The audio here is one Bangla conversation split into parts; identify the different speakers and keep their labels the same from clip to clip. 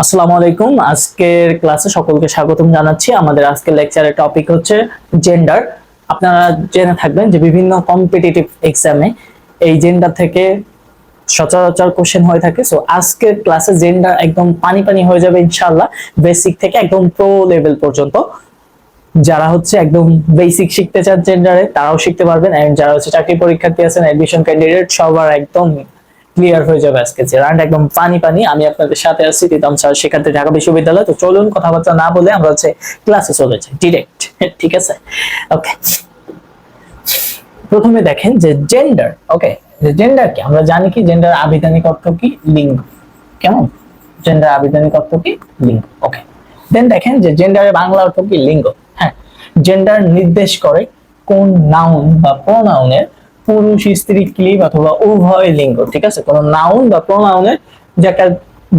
Speaker 1: আসসালামু আলাইকুম। আজকের ক্লাসে সকলকে স্বাগতম জানাচ্ছি। আমাদের আজকের লেকচারের টপিক হচ্ছে জেন্ডার আপনারা জেনে থাকবেন যে বিভিন্ন কম্পিটিটিভ এক্সামে এই জেন্ডার থেকে সচরাচর কোশ্চেন হয়ে থাকে। সো আজকের ক্লাসে জেন্ডার একদম পানি পানি হয়ে যাবে ইনশাআল্লাহ বেসিক থেকে একদম প্রো লেভেল পর্যন্ত। যারা হচ্ছে একদম বেসিক শিখতে চান জেন্ডারে তারাও শিখতে পারবেন। এন্ড যারা হচ্ছে চাকরি পরীক্ষার্থী আছেন এডমিশন ক্যান্ডিডেট সবার একদম ক্লিয়ার হয়ে যাবে আজকে যে রান্ড একদম পানি পানি আমি আপনাদের সাথে আছি, প্রীতম স্যার শিক্ষার্থী ঢাকা বিশ্ববিদ্যালয়। তো চলুন কথাবার্তা না বলে আমরা হচ্ছে ক্লাসে চলে যাই ডিরেক্ট ঠিক আছে? ওকে প্রথমে দেখেন যে জেন্ডার ওকে জেন্ডার কি? আমরা জানি কি জেন্ডার আবিধানিক অর্থ কি? লিঙ্গ। কেমন? জেন্ডার আবিধানিক অর্থ কি? লিঙ্গ। ওকে দেন দেখেন যে জেন্ডারের বাংলা অর্থ কি? লিঙ্গ। হ্যাঁ। জেন্ডার নির্দেশ করে কোন নাউন বা প্রোনাউনের পুরুষ, স্ত্রী ক্লিব অথবা উভয় লিঙ্গ, ঠিক আছে? কোন নাউন বা প্রোনাউনের যে একটা,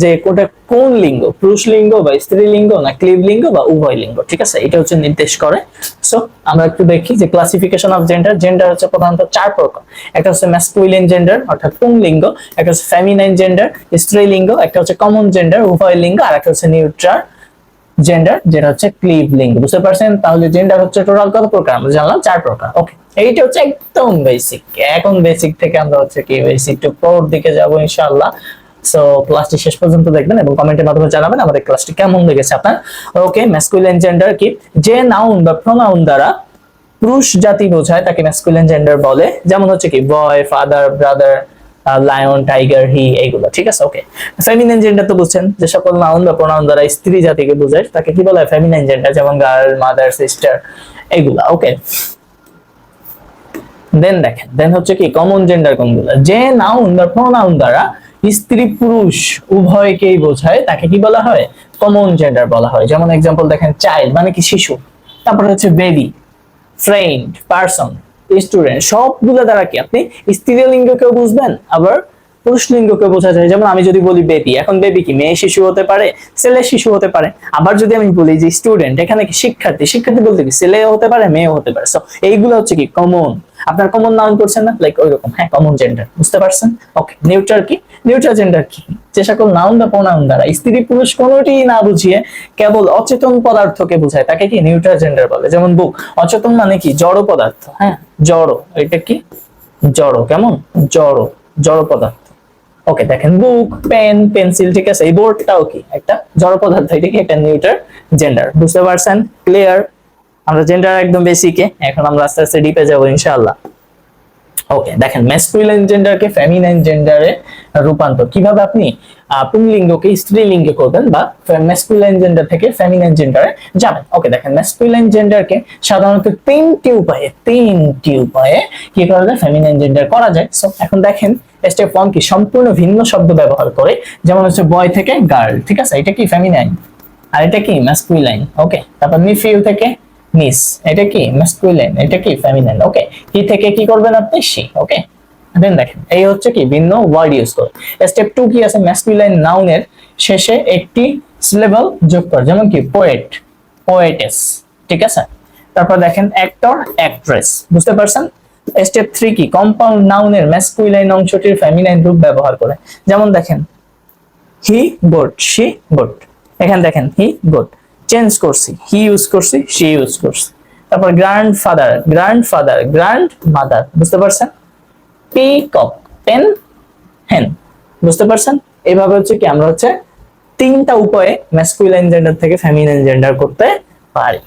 Speaker 1: যে কোনটা কোন লিঙ্গ? পুরুষ লিঙ্গ বা স্ত্রী লিঙ্গ না ক্লিব লিঙ্গ বা উভয় লিঙ্গ, ঠিক আছে? এটা হচ্ছে নির্দেশ করে। সো আমরা একটু দেখি যে ক্লাসিফিকেশন অফ জেন্ডার জেন্ডার হচ্ছে প্রধানত চার প্রকার। একটা হচ্ছে ম্যাসকুইলিন জেন্ডার অর্থাৎ কোন পুংলিঙ্গ একটা হচ্ছে ফেমিনাইন জেন্ডার স্ত্রী লিঙ্গ, একটা হচ্ছে কমন জেন্ডার উভয় লিঙ্গ, আর একটা হচ্ছে নিউট্রাল জেন্ডার যেটা হচ্ছে ক্লিভ লিঙ্গ। বুঝতে পারছেন? তাহলে জেন্ডার হচ্ছে টোটাল কত প্রকার? আমরা জানলাম চার প্রকার। ওকে এইটা হচ্ছে একদম বেসিক এখন বেসিক থেকে আমরা হচ্ছে কি বেসিক টু প্রোর দিকে যাব ইনশাআল্লাহ। সো ক্লাসটি শেষ পর্যন্ত দেখবেন এবং কমেন্টের মাধ্যমে জানাবেন আমাদের ক্লাসটি কেমন লেগেছে আপনার। ওকে ম্যাসকুলিন জেন্ডার কি? যে নাউন বা প্রোনাউন দ্বারা পুরুষ জাতি বোঝায়, তাকে ম্যাসকুলিন জেন্ডার বলে। যেমন হচ্ছে কি boy father brother lion tiger he এইগুলো, ঠিক আছে? ওকে ফেমিনিন জেন্ডার তো বুঝছেন, যে সকল নাউন বা প্রোনাউন দ্বারা স্ত্রী জাতিকে বোঝায়, তাকে কি বলা হয়? ফেমিনিন জেন্ডার যেমন গার্ল মাদার সিস্টার এইগুলা ওকে দেন দেখেন দেন হচ্ছে কি কমন জেন্ডার কোনগুলো? যে নাউন বা প্রোনাউন দ্বারা স্ত্রী পুরুষ উভয়কেই বোঝায়, তাকে কি বলা হয়? কমন জেন্ডার বলা হয়। যেমন এক্সাম্পল দেখেন চাইল্ড মানে কি শিশু? তারপর হচ্ছে বেবি ফ্রেন্ড পার্সন স্টুডেন্ট সবগুলো দ্বারা কি আপনি স্ত্রীলিঙ্গকেও বুঝবেন, আবার পুরুষ লিঙ্গকে বোঝা যায়। যেমন আমি যদি বলি বেবি এখন বেবি কি? মেয়ে শিশু হতে পারে, ছেলে শিশু হতে পারে। আবার যদি আমি বলি যে স্টুডেন্ট এখানে কি শিক্ষার্থী? শিক্ষার্থী বলতে কি? ছেলে হতে পারে মেয়ে হতে পারে। সো এইগুলো হচ্ছে কি কমন আপনার কমন নাউন করছেন না? লাইক ওইরকম। হ্যাঁ কমন জেন্ডার বুঝতে পারছেন? ওকে নিউট্রাল কি? নিউট্রাল জেন্ডার কি? যে সকল নাউন বা প্রোনাউন দ্বারা স্ত্রী পুরুষ কোনোটি না বুঝিয়ে কেবল অচেতন পদার্থকে বোঝায়। তাকে কি নিউট্রাল জেন্ডার বলে? যেমন বুক অচেতন মানে কি? জড় পদার্থ। হ্যাঁ জড়। এটা কি? জড়। কেমন? জড়। জড় পদার্থ। ওকে দেখেন বুক পেন পেন্সিল ঠিক আছে? এই বোর্ডটাও কি? একটা জড় পদার্থ। এটা কি? একটা নিউট্রাল জেন্ডার বুঝতে পারছেন? ক্লিয়ার আমরা জেন্ডার একদম বেসিকে এখন আমরা আস্তে আস্তে ডিপে যাব ইনশাআল্লাহ। ওকে দেখেন ম্যাসকুলিন জেন্ডারকে ফেমিনাইন জেন্ডারে রূপান্তর। কীভাবে আপনি পুংলিঙ্গকে স্ত্রীলিঙ্গে করবেন বা ম্যাসকুলাইন জেন্ডার থেকে ফেমিনাইন জেন্ডারে যাবেন? ওকে দেখেন ম্যাসকুলাইন জেন্ডারকে সাধারণত তিনটি উপায়ে তিনটি উপায়ে কি করা যায়? ফেমিনাইন জেন্ডার করা যায়। সো এখন দেখেন স্টেপ ওয়ান কি? সম্পূর্ণ ভিন্ন শব্দ ব্যবহার করে, যেমন হচ্ছে বয় থেকে গার্ল ঠিক আছে? এটা কি ফেমিনাইন আর এটা কি? ম্যাসকুলাইন ওকে তারপর নিফিউ থেকে মিস এটা কি? ম্যাসকুলাইন এটা কি? ফেমিনাইন ওকে কি থেকে কি করবেন আপনি? সি ওকে দেন দেখেন, এই হচ্ছে কি? ভিন্ন ওয়ার্ড ইউজ করে স্টেপ টু কি আছে? ম্যাসকুলাইন নাউনের শেষে একটি সিলেবল যোগ কর যেমন কি? পোয়েট পোয়েটেস ঠিক আছে? তারপর দেখেন অ্যাক্টর অ্যাক্ট্রেস বুঝতে পারছেন? স্টেপ থ্রি কি? কম্পাউন্ড নাউনের ম্যাসকুলাইন অংশটির ফেমিনাইন রূপ ব্যবহার করে। যেমন দেখেন হি গোট শি গোট এখানে দেখেন হি গোট চেঞ্জ করছি। হি ইউজ করছি, শি ইউজ করছি। তারপর grand father grand father grand mother বুঝতে পারছেন? পিকক, পেন, হেন, বুঝতে পারছেন? এইভাবে হচ্ছে কি, আমরা হচ্ছে তিনটা উপায়ে ম্যাসকুলাইন জেন্ডার থেকে ফেমিনাইন জেন্ডার করতে পারি।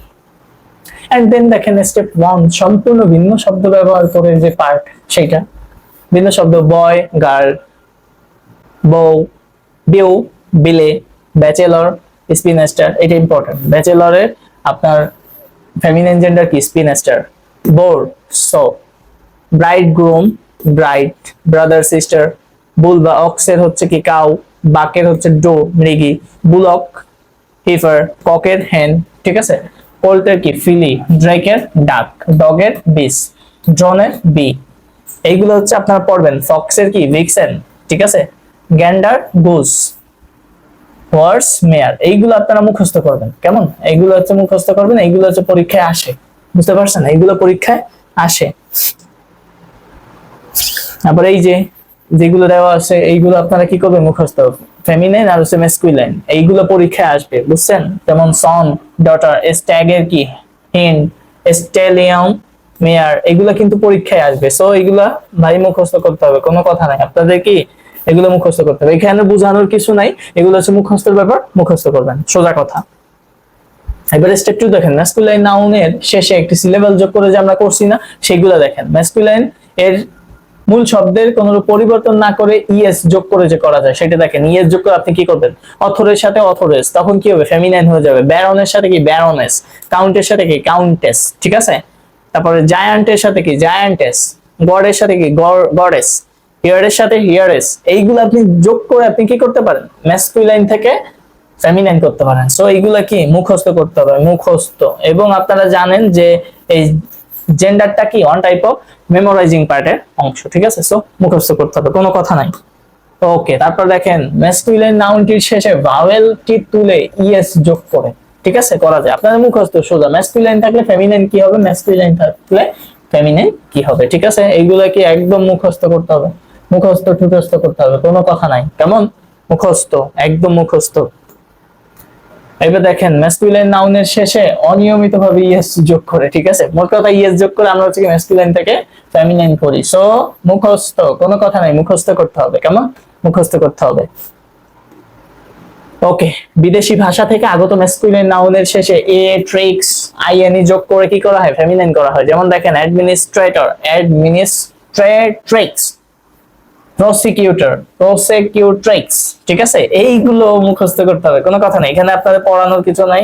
Speaker 1: এন্ড দেন দেখেন স্টেপ ওয়ান সম্পূর্ণ ভিন্ন শব্দ ব্যবহার করে যে পার্ট সেটা। ভিন্ন শব্দ বয় গার্ল বউ বিউ বিলে ব্যাচেলর স্পিনেস্টার এটা ইম্পর্টেন্ট ব্যাচেলরের আপনার ফেমিনাইন জেন্ডার কি? Spinster boar sow bride groom bride brother sister bull বা অক্সের হচ্ছে কি কাউ বাকের হচ্ছে ডো মৃগী বুলক হিফার ককের হেন ঠিক আছে? কোল্টের কি? ফিলি ড্রেকের ডাক ডগের বিস ড্রনের বি এইগুলো হচ্ছে আপনারা পড়বেন। ফক্সের কি? ভিক্সেন ঠিক আছে? গ্যান্ডার গুস ওয়ার্স মেয়ার এইগুলো আপনারা মুখস্থ করবেন। কেমন? এইগুলো হচ্ছে মুখস্থ করবেন, এইগুলো হচ্ছে পরীক্ষায় আসে। বুঝতে পারছেন? এইগুলো পরীক্ষায় আসে। তারপরে এই যে যেগুলো দেওয়া আছে, এইগুলো আপনারা কি করবেন? মুখস্থ। ফেমিনাইন আর হচ্ছে মেসকুইলাইন এইগুলো পরীক্ষায় আসবে, বুঝছেন? যেমন সন ডটার স্ট্যাগের কি? হিন স্টেলিয়াম মেয়ার এগুলো কিন্তু পরীক্ষায় আসবে। সো এগুলা ভাই মুখস্থ করতে হবে, কোনো কথা নাই। আপনাদের কি এগুলো মুখস্থ করতে হবে। এখানে বোঝানোর কিছু নাই, এগুলো হচ্ছে মুখস্থের ব্যাপার, মুখস্থ করবেন, সোজা কথা। এবার স্টেপ টু দেখেন ম্যাসকুলাইন নাউনের শেষে একটি সিলেবাল যোগ করে যে আমরা করছি না, সেগুলো দেখেন। ম্যাসকুলাইন এর মূল শব্দের কোন পরিবর্তন না করে ইএস যোগ করে যে করা যায়, সেটা দেখেন ইএস যোগ করে আপনি কি করবেন? অথরের সাথে অথরেস, তখন কি হবে? ফেমিনাইন হয়ে যাবে। ব্যারনের সাথে কি? ব্যারনেস কাউন্টের সাথে কি? কাউন্টেস ঠিক আছে? তারপরে জায়ান্টের সাথে কি? জায়ান্টেস গডের সাথে কি? গডেস। হিয়ারের সাথে হিয়ারেস এইগুলো আপনি যোগ করে আপনি কি করতে পারেন? ম্যাসকুলাইন থেকে ফেমিনাইন করতে পারেন। সো এইগুলা কি? মুখস্থ করতে হবে, মুখস্থ। এবং আপনারা জানেন যে এই জেন্ডারটা কি? অন টাইপ অফ মেমোরাইজিং পার্টের অংশ, ঠিক আছে? সো মুখস্থ করতে হবে, কোনো কথা নাই। ওকে তারপর দেখেন ম্যাসকুলাইন নাউনটির শেষে ভাওয়েলটি তুলে ইএস যোগ করে, ঠিক আছে? করা যায়। আপনাদের মুখস্থ, সোজা। ম্যাসকুলাইন থাকলে ফেমিনাইন কি হবে? ম্যাসকুলাইন থাকলে ফেমিনাইন কি হবে, ঠিক আছে? এইগুলা কি একদম মুখস্থ করতে হবে। মুখস্থ টুটস্থ করতে হবে, কোনো কথা নাই। কেমন? মুখস্থ, একদম মুখস্থ। এবার দেখেন ম্যাসকুলাইন নাউনের শেষে অনিয়মিতভাবে ইএস যোগ করে, ঠিক আছে? মোট কথা ইএস যোগ করে আমরা হচ্ছে ম্যাসকুলাইন থেকে ফেমিনাইন করি। সো মুখস্থ, কোনো কথা নাই, মুখস্থ করতে হবে, কেমন? মুখস্থ করতে হবে। ওকে বিদেশি ভাষা থেকে আগত ম্যাসকুলাইন নাউনের শেষে এ ট্রিক্স আইএনই যোগ করে কি করা হয়? ফেমিনাইন করা হয়। যেমন দেখেন অ্যাডমিনিস্ট্রেটর অ্যাডমিনিস্ট্রেট্রিক্স প্রসিকিউটর প্রসিকিউট্রিক্স ঠিক আছে? এইগুলো মুখস্থ করতে হবে, কোনো কথা নেই। এখানে আপনাদের পড়ানোর কিছু নাই,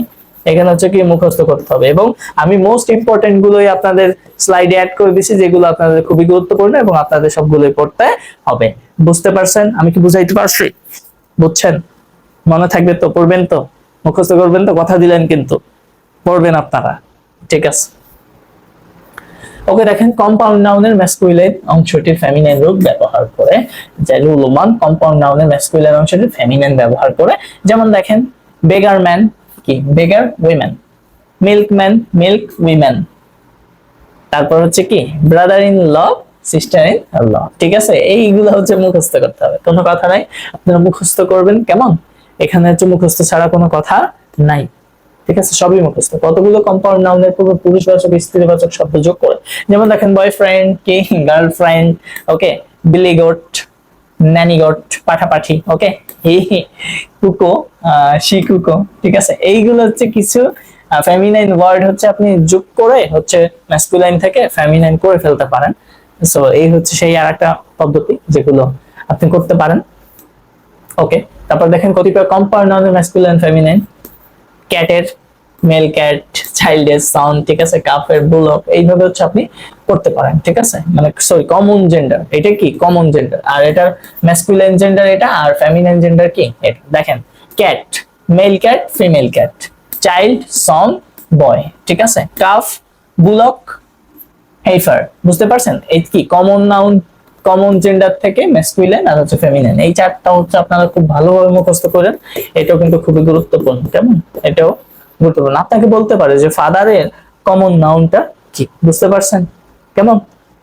Speaker 1: এখানে হচ্ছে কি মুখস্থ করতে হবে। এবং আমি মোস্ট ইম্পর্টেন্ট গুলোই আপনাদের স্লাইডে অ্যাড করে দিছি, যেগুলো আপনাদের খুবই গুরুত্বপূর্ণ এবং আপনাদের সবগুলোই পড়তে হবে। বুঝতে পারছেন? আমি কি বুঝাইতে পারছি? বুঝছেন? মনে থাকবে তো, পড়বেন তো, মুখস্থ করবেন তো, কথা দিলেন কিন্তু, পড়বেন আপনারা, ঠিক আছে? ওকে দেখেন কম্পাউন্ড নাউনের ম্যাসকুইলাইন অংশটির ফেমিনাইন রূপ ব্যবহার করে জাইলুলমান কম্পাউন্ড নাউনের ম্যাসকুইলাইন অংশটির ফেমিনাইন ব্যবহার করে। যেমন দেখেন বেগার ম্যান কি? Beggar women milkman milk women তারপর হচ্ছে কি? Brother in law sister in law ঠিক আছে? এইগুলো হচ্ছে মুখস্থ করতে হবে। কোনো কথা নাই? আপনারা মুখস্থ করবেন? কেমন? এখানে হচ্ছে মুখস্থ ছাড়া কোনো কথা নাই। ঠিক আছে? সবই মুখস্থ। কতগুলো কম্পাউন্ড নাউনের পূর্বে পুরুষবাচক, স্ত্রীবাচক শব্দ যোগ করে। যেমন দেখেন বয়ফ্রেন্ড কি girlfriend okay billy goat nanny goat পাঠাপাঠি okay cuckoo she cuckoo, ঠিক আছে? এইগুলো হচ্ছে কিছু ফেমিনাইন ওয়ার্ড হচ্ছে আপনি যোগ করে হচ্ছে ম্যাসকুলাইন থেকে ফেমিনাইন করে ফেলতে পারেন। সো এই হচ্ছে সেই আর একটা পদ্ধতি যেগুলো আপনি করতে পারেন। ওকে তারপর দেখেন, কতিপয় কম্পাউন্ড নাউনের ম্যাসকুলাইন ফেমিনাইন ক্যাটের, মেল ক্যাট, চাইল্ডের সাউন্ড ঠিক আছে? কাফের, বুলক, এইভাবে হচ্ছে আপনি করতে পারেন, ঠিক আছে? মানে সরি কমন জেন্ডার এটা কি? কমন জেন্ডার আর এটার ম্যাসকুলাইন জেন্ডার এটা, আর ফেমিনাইন জেন্ডার কি? এটা, দেখেন cat male cat female cat child son boy ঠিক আছে? কাফ, বুলক হেইফার বুঝতে পারছেন? এই কি? কমন নাউন কমন জেন্ডার থেকে ম্যাসকুলাইন আর হচ্ছে ফেমিনাইন এই চারটা হচ্ছে আপনারা খুব ভালোভাবে মুখস্থ করেন। এটাও কিন্তু খুবই গুরুত্বপূর্ণ। কেমন? এটাও গুরুত্বপূর্ণ। আপনাকে বলতে পারে যে ফাদারের কমন নাউনটা কি? বুঝতে পারছেন? কেমন?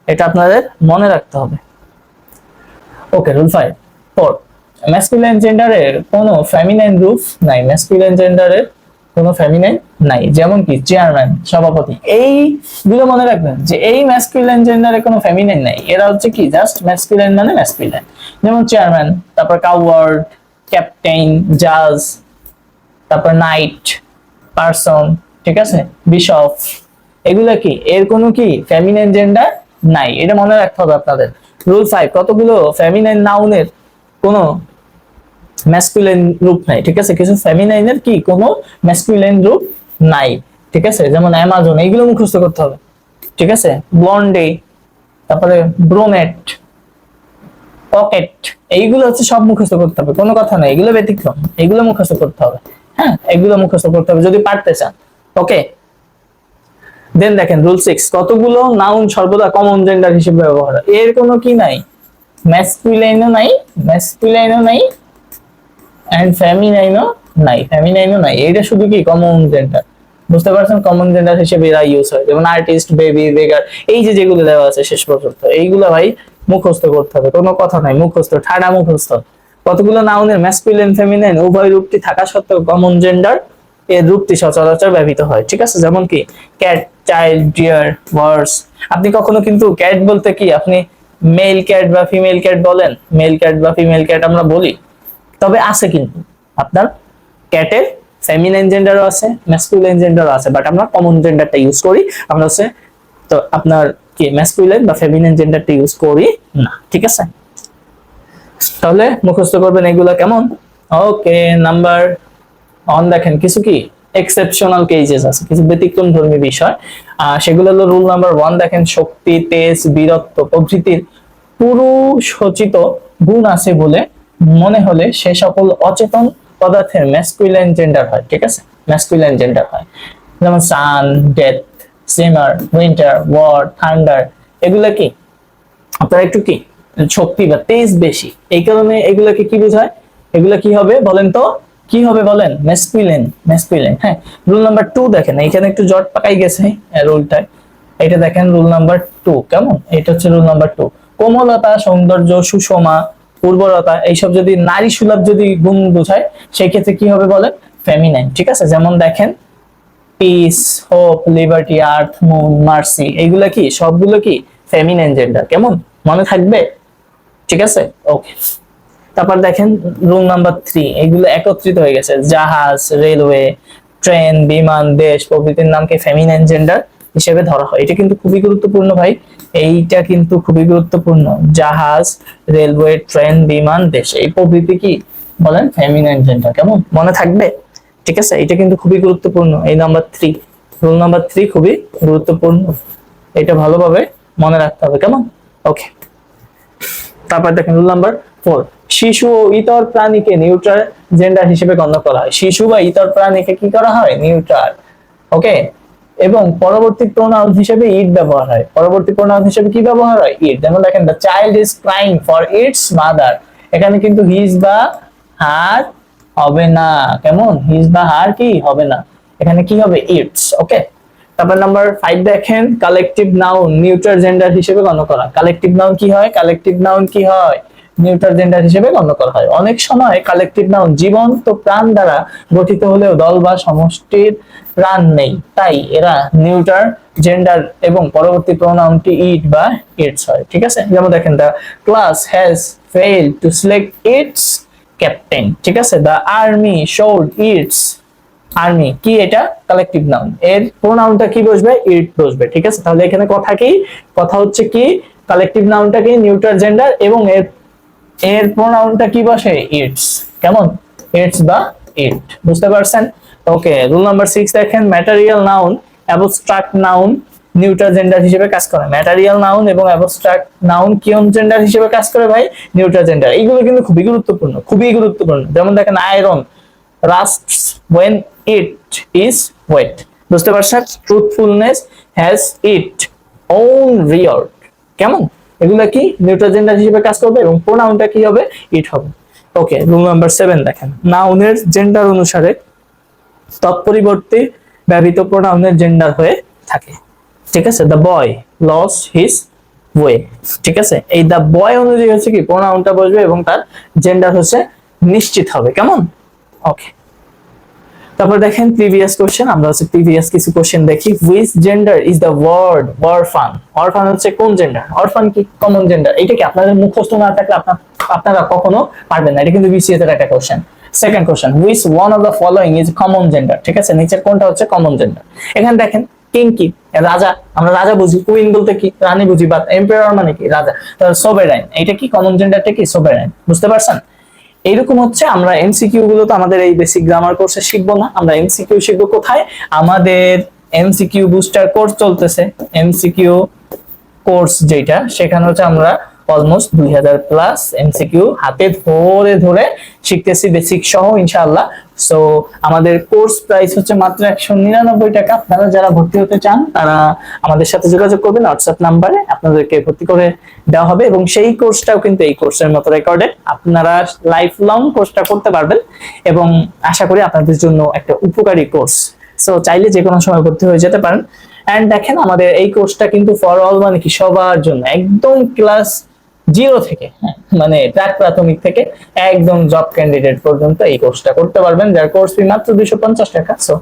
Speaker 1: এটা আপনাদের মনে রাখতে হবে। Okay, rule five. Four. Masculine জেন্ডারের কোনো ফেমিনাইন রূপ নাই। ম্যাসকুলাইন জেন্ডারের কোনো ফেমিনাইন নাই যেমন কি চেয়ারম্যান সভাপতি এইগুলো মনে রাখবেন যে এই ম্যাসকুলাইন জেন্ডারে কোনো ফেমিনাইন নাই এরা হচ্ছে কি জাস্ট ম্যাসকুলাইন মানে ম্যাসকুলাইন যেমন চেয়ারম্যান তারপর কাউয়ার্ড ক্যাপ্টেন জাজ তারপর নাইট পারসন ঠিক আছে? বিশপ এগুলো কি? এর কোনো কি ফেমিনাইন জেন্ডার নাই। এটা মনে রাখতে হবে আপনাদের। রুল ফাইভ কতগুলো ফেমিনাইন নাউনের কোনো ম্যাসকুলাইন রূপ নাই, ঠিক আছে? কিছু ফেমিনাইনের কি কোনো ম্যাসকুলাইন রূপ নাই, ঠিক আছে? যেমন অ্যামাজন এইগুলো মুখস্থ করতে হবে, ঠিক আছে? ব্লন্ডে তারপরে ব্রোনেট পকেট এইগুলো হচ্ছে সব মুখস্থ করতে হবে, কোনো কথা নাই, এগুলো ব্যতিক্রম, এগুলো মুখস্থ করতে হবে হ্যাঁ? এগুলো মুখস্থ করতে হবে, যদি পারতে চান, ওকে? দেন দেখেন রুল সিক্স কতগুলো নাউন সর্বদা কমন জেন্ডার হিসেবে ব্যবহার এর কোনো কি নাই? ম্যাসকুলাইনও নাই ম্যাসকুলাইনও নাই এন্ড ফেমিনাইনও নাই ফেমিনাইনও নাই। এটা শুধু কি কমন জেন্ডার বুঝতে পারছেন? কমন জেন্ডার হিসেবে এরা ইউজ হয়। যেমন আর্টিস্ট বেবি বেগার এই যে যেগুলো দেওয়া আছে শেষ পর্যন্ত, এইগুলো ভাই মুখস্থ করতে হবে। কোনো কথা নাই, মুখস্থ, ঠাডা মুখস্থ। কতগুলো নাউনের ম্যাসকুলিন ফেমিনাইন উভয় রূপটি থাকা সত্ত্বেও কমন জেন্ডার এর রূপটি সচরাচর ব্যবহৃত হয়। ঠিক আছে? যেমন কি ক্যাট চাইল্ড ডিয়ার ওয়ার্স আপনি কখনো কিন্তু ক্যাট বলতে কি আপনি মেল ক্যাট বা ফিমেল ক্যাট বলেন? মেল ক্যাট বা ফিমেল ক্যাট আমরা বলি। তবে আছে কিন্তু। আপনার ক্যাটের ফেমিনাইন জেন্ডারও আছে ম্যাসকুলাইন জেন্ডারও আছে বাট আমরা কমন জেন্ডারটা ইউজ করি। আমরা হচ্ছে, তো আপনার কি ম্যাসকুলাইন বা ফেমিনাইন জেন্ডারটা ইউজ করি না, ঠিক আছে? তাহলে মুখস্থ করবেন এগুলা কেমন? ওকে নাম্বার অন দেখেন, কিছু কি? এক্সেপশনাল কেজেস আছে, কিছু ব্যতিক্রম ধর্মী বিষয়। সেগুলো হলো রুল নাম্বার ওয়ান দেখেন, শক্তি, তেজ, বীরত্ব, প্রভৃতির পুরুষোচিত গুণ আছে বলে মনে হলে সে সকল অচেতন পদার্থের ম্যাসকুইলাইন জেন্ডার হয়, ঠিক আছে? ম্যাসকুইলাইন জেন্ডার হয়। যেমন sun death summer winter war thunder এগুলা কি? আপনার একটু কি? শক্তি বা তেজ বেশি। এই কারণে এগুলাকে কি বোঝায়? এগুলা কি হবে বলেন তো? কি হবে বলেন? ম্যাসকুইলেন ম্যাসকুইলেন হ্যাঁ? রুল নাম্বার টু দেখেন, এইখানে একটু জট পাকাই গেছে রুলটায়। এটা দেখেন রুল নাম্বার টু কেমন? এটা হচ্ছে রুল নাম্বার টু কোমলতা, সৌন্দর্য, সুষমা উর্বরতা, এইসব যদি নারী সুলভ যদি গুণ বোঝায় সেই ক্ষেত্রে কি হবে বলেন? ফেমিনাইন ঠিক আছে? যেমন দেখেন peace hope liberty earth moon mercy এইগুলা কি? সবগুলো কি? ফেমিনাইন জেন্ডার কেমন? মনে থাকবে? ঠিক আছে? ওকে তারপর দেখেন রুল নাম্বার থ্রি এগুলো একত্রিত হয়ে গেছে। জাহাজ রেলওয়ে ট্রেন বিমান, দেশ প্রভৃতির নামকে ফেমিনাইন জেন্ডার হিসেবে ধরা হয়। এটা কিন্তু খুবই গুরুত্বপূর্ণ ভাই। এইটা কিন্তু খুবই গুরুত্বপূর্ণ। জাহাজ, রেলওয়ে, ট্রেন, বিমান, দেশ। এই প্রভৃতি কি? বলেন ফেমিনাইন জেন্ডার কেমন? মনে থাকবে? ঠিক আছে? এটা কিন্তু খুবই গুরুত্বপূর্ণ। এই number three rule number three খুবই গুরুত্বপূর্ণ। এটা ভালোভাবে মনে রাখতে হবে। কেমন? ওকে তারপর দেখেন রুল নাম্বার ফোর শিশু ও ইতর প্রাণীকে নিউট্রাল জেন্ডার হিসেবে গণ্য করা হয়। শিশু বা ইতর প্রাণীকে কি করা হয়? নিউট্রাল ওকে এবং পরবর্তী প্রোনাউন হিসেবে ইট ব্যবহার হয়। পরবর্তী প্রোনাউন হিসেবে কি ব্যবহার হয়? ইট যেমন দেখেন the child is crying for its mother এখানে কিন্তু হিজ বা হার হবে না। কেমন? হিজ বা হার কি? হবে না। এখানে কি হবে? ইটস ওকে তারপর নাম্বার ফাইভ দেখেন কালেকটিভ নাউন নিউট্রাল জেন্ডার হিসেবে গণ্য করা। কালেকটিভ নাউন কি হয়? কালেকটিভ নাউন কি হয়? নিউট্রাল জেন্ডার হিসেবে গণ্য করা হয়। অনেক সময় কালেকটিভ নাউন জীবন্ত প্রাণ দ্বারা গঠিত হলেও দল বা সমষ্টির প্রাণ নেই। তাই এরা নিউট্রাল জেন্ডার এবং পরবর্তী প্রোনাউনটি ইট বা ইটস হয়। ঠিক আছে? যেমন দেখেন the class has fail to select its captain ঠিক আছে? The army showed its army কি এটা? কালেকটিভ নাউন এর প্রোনাউনটা কি বসবে? ইট বসবে। ঠিক আছে? তাহলে এখানে কথা কি? কথা হচ্ছে কি? কালেকটিভ নাউনটা কি নিউট্রাল জেন্ডার এবং এর এর প্রোনাউনটা কি বসে? ইটস কেমন? ইটস বা ইট বুঝতে পারছেন? ওকে রুল নাম্বার সিক্স দেখেন material noun abstract noun neutral gender হিসেবে কাজ করে। ম্যাটেরিয়াল নাউন এবং অ্যাবস্ট্রাক্ট নাউন কিয়ন জেন্ডার হিসেবে কাজ করে ভাই? নিউট্রাল জেন্ডার এইগুলো কিন্তু খুবই গুরুত্বপূর্ণ খুবই গুরুত্বপূর্ণ। যেমন দেখেন iron rusts when it is wet বুঝতে পারছেন? Truthfulness has it own reward কেমন? এগুলা কি? নিউট্রাল জেন্ডার হিসেবে কাজ করবে এবং প্রোনাউনটা কি হবে? ইট হবে। ওকে রুল নাম্বার সেভেন দেখেন। নাউনের জেন্ডার অনুসারে তৎপরিবর্তে ব্যবহৃত প্রোনাউনের জেন্ডার হয়ে থাকে। ঠিক আছে? The boy lost his way ঠিক আছে? এই দ্য বয় অনুযায়ী হচ্ছে কি? প্রোনাউনটা বসবে এবং তার জেন্ডার হচ্ছে নিশ্চিত হবে। কেমন? ওকে তারপর দেখেন প্রিভিয়াস কোশ্চেন আমরা হচ্ছে প্রিভিয়াস কিছু কোশ্চেন দেখি। Which gender is the word orphan orphan হচ্ছে কোন জেন্ডার অরফান কি কমন জেন্ডার এটা কি আপনাদের মুখস্থ না থাকলে আপনার, আপনারা কখনো পারবেন না। এটা কিন্তু বিসিএস এর একটা question second question which one of the following is common gender ঠিক আছে? নিচের কোনটা হচ্ছে কমন জেন্ডার এখানে দেখেন কিং কি? রাজা। আমরা রাজা বুঝি। কুইন বলতে কি? রানী বুঝি বা এম্পায়ার মানে কি? রাজা। তাহলে সোবেরাইন এটা কি কমন জেন্ডারটা কি? সোবেরাইন বুঝতে পারছেন? এইরকম হচ্ছে, আমরা এমসিকিউ গুলো তো আমাদের এই বেসিক গ্রামার কোর্সে শিখব না। আমরা এমসিকিউ শিখব কোথায়? আমাদের এমসিকিউ বুস্টার কোর্স চলতেছে। এমসিকিউ কোর্স যেটা সেখানে হচ্ছে আমরা অলমোস্ট দুই হাজার প্লাস এমসিকিউ হাতে ধরে ধরে শিখতেছি বেসিক সহ ইনশাআল্লাহ। সো আমাদের কোর্স প্রাইস হচ্ছে মাত্র একশো নিরানব্বই টাকা। আপনারা যারা ভর্তি হতে চান, তারা আমাদের সাথে যোগাযোগ করবেন হোয়াটসঅ্যাপ নাম্বারে আপনাদেরকে ভর্তি করে দেওয়া হবে এবং সেই কোর্সটাও কিন্তু এই কোর্সের মতো রেকর্ডেড আপনারা লাইফ লং কোর্সটা করতে পারবেন এবং আশা করি আপনাদের জন্য একটা উপকারী কোর্স সো চাইলে যে কোনো সময় ভর্তি হয়ে যেতে পারেন। অ্যান্ড দেখেন, আমাদের এই কোর্সটা কিন্তু ফর অল মানে কি? সবার জন্য। একদম ক্লাস জিরো থেকে মানে প্রাক প্রাথমিক থেকে একদম জব ক্যান্ডিডেট পর্যন্ত এই কোর্সটা করতে পারবেন। যার কোর্স ফি মাত্র দুইশো পঞ্চাশ টাকা। সো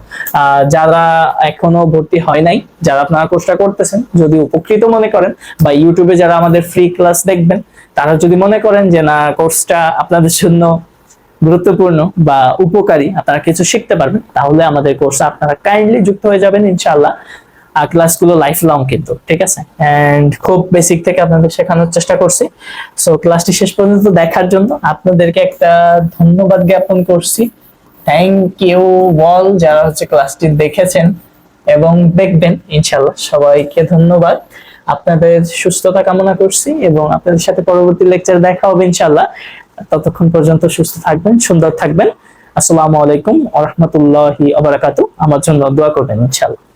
Speaker 1: যারা এখনও ভর্তি হয় নাই, যারা আপনারা কোর্সটা করতেছেন, যদি উপকৃত মনে করেন বা ইউটিউবে যারা আমাদের ফ্রি ক্লাস দেখবেন, তারা যদি মনে করেন যে, না কোর্সটা আপনাদের জন্য গুরুত্বপূর্ণ বা উপকারী, আপনারা কিছু শিখতে পারবেন, তাহলে আমাদের কোর্সে আপনারা কাইন্ডলি যুক্ত হয়ে যাবেন, ইনশাআল্লাহ। ক্লাসগুলো লাইফ লং কিন্তু, ঠিক আছে? এন্ড খুব বেসিক থেকে আপনাদের শেখানোর চেষ্টা করছি। সো ক্লাসটি শেষ পর্যন্ত দেখার জন্য আপনাদেরকে একটা ধন্যবাদ জ্ঞাপন করছি। থ্যাংক ইউ বল যারা হচ্ছে ক্লাসটি দেখেছেন এবং দেখবেন ইনশাল্লাহ সবাইকে ধন্যবাদ। আপনাদের সুস্থতা কামনা করছি এবং আপনাদের সাথে পরবর্তী লেকচার দেখা হবে ইনশাল্লাহ ততক্ষণ পর্যন্ত সুস্থ থাকবেন, সুন্দর থাকবেন। আসসালামু আলাইকুম আ রহমতুল্লাহি আবরাকাতু আমার জন্য দোয়া করবেন ইনশাল্লাহ